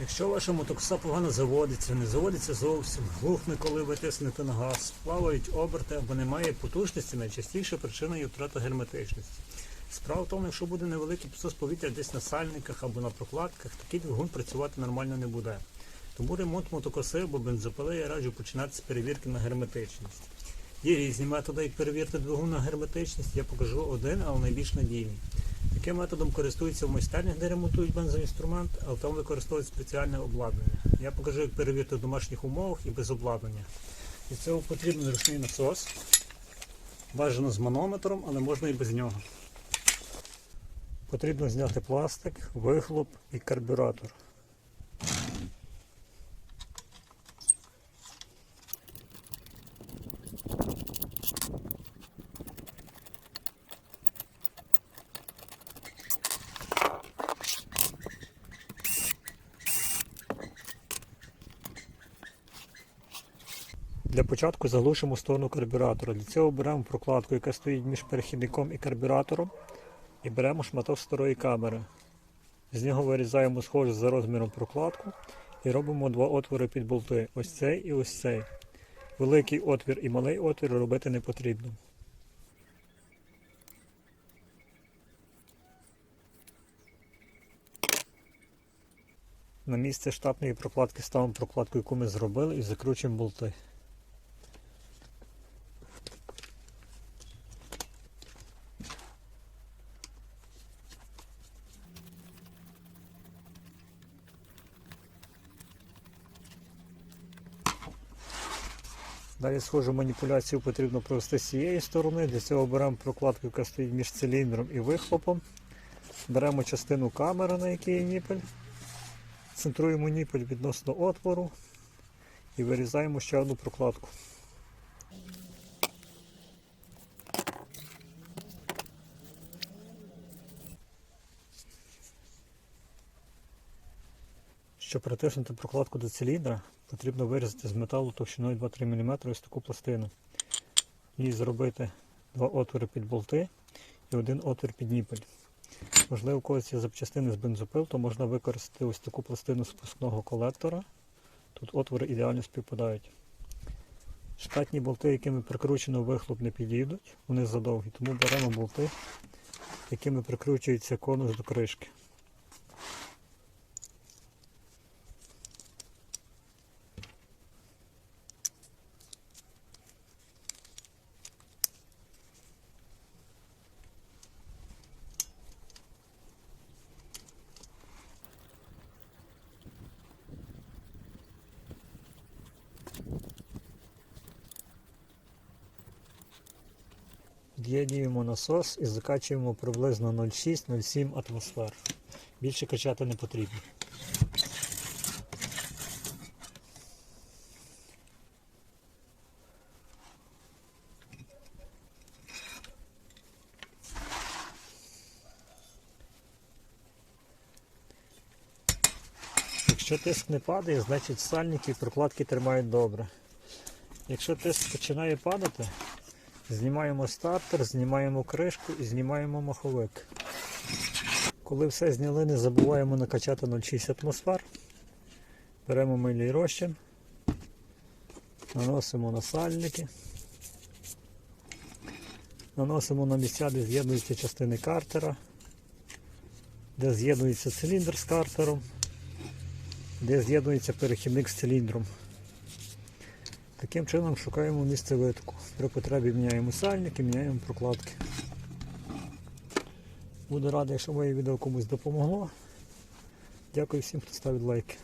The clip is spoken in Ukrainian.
Якщо ваша мотокоса погано заводиться, не заводиться зовсім, глухне, коли ви тиснете на газ, плавають оберти або немає потужності, найчастіше причина є втрата герметичності. Справа в тому, якщо буде невеликий підсос повітря десь на сальниках або на прокладках, такий двигун працювати нормально не буде. Тому ремонт мотокоси або бензопили я раджу починати з перевірки на герметичність. Є різні методи, як перевірити двигун на герметичність. Я покажу один, але найбільш надійний. Таким методом користуються в майстернях, де ремонтують бензоінструмент, але там використовують спеціальне обладнання. Я покажу, як перевірити в домашніх умовах і без обладнання. Для цього потрібен ручний насос. Бажано з манометром, але можна і без нього. Потрібно зняти пластик, вихлоп і карбюратор. Для початку заглушимо сторону карбюратора. Для цього беремо прокладку, яка стоїть між перехідником і карбюратором, і беремо шматок старої камери. З нього вирізаємо схожу за розміром прокладку і робимо два отвори під болти. Ось цей і ось цей. Великий отвір і малий отвір робити не потрібно. На місце штатної прокладки ставимо прокладку, яку ми зробили, і закручуємо болти. Далі схожу маніпуляцію потрібно провести з цієї сторони. Для цього беремо прокладку, яка стоїть між циліндром і вихлопом. Беремо частину камери, на якій є ніпель. Центруємо ніпель відносно отвору і вирізаємо ще одну прокладку. Щоб притиснути прокладку до циліндра, потрібно вирізати з металу товщиною 2-3 мм ось таку пластину. І зробити два отвори під болти і один отвір під ніпель. Можливо, у когось є запчастини з бензопил, то можна використати ось таку пластину спускного колектора. Тут отвори ідеально співпадають. Штатні болти, якими прикручено вихлоп, не підійдуть, вони задовгі, тому беремо болти, якими прикручується конус до кришки. Від'єднуємо насос і закачуємо приблизно 0,6-0,7 атмосфер. Більше качати не потрібно. Якщо тиск не падає, значить сальники і прокладки тримають добре. Якщо тиск починає падати, Знімаємо стартер, знімаємо кришку і знімаємо маховик. Коли все зняли, не забуваємо накачати 0,6 атмосфер. Беремо мильний розчин, наносимо на сальники, наносимо на місця, де з'єднуються частини картера, де з'єднується циліндр з картером, де з'єднується перехідник з циліндром. Таким чином шукаємо місце витоку. При потребі міняємо сальники, міняємо прокладки. Буду радий, якщо моє відео комусь допомогло. Дякую всім, хто ставить лайки.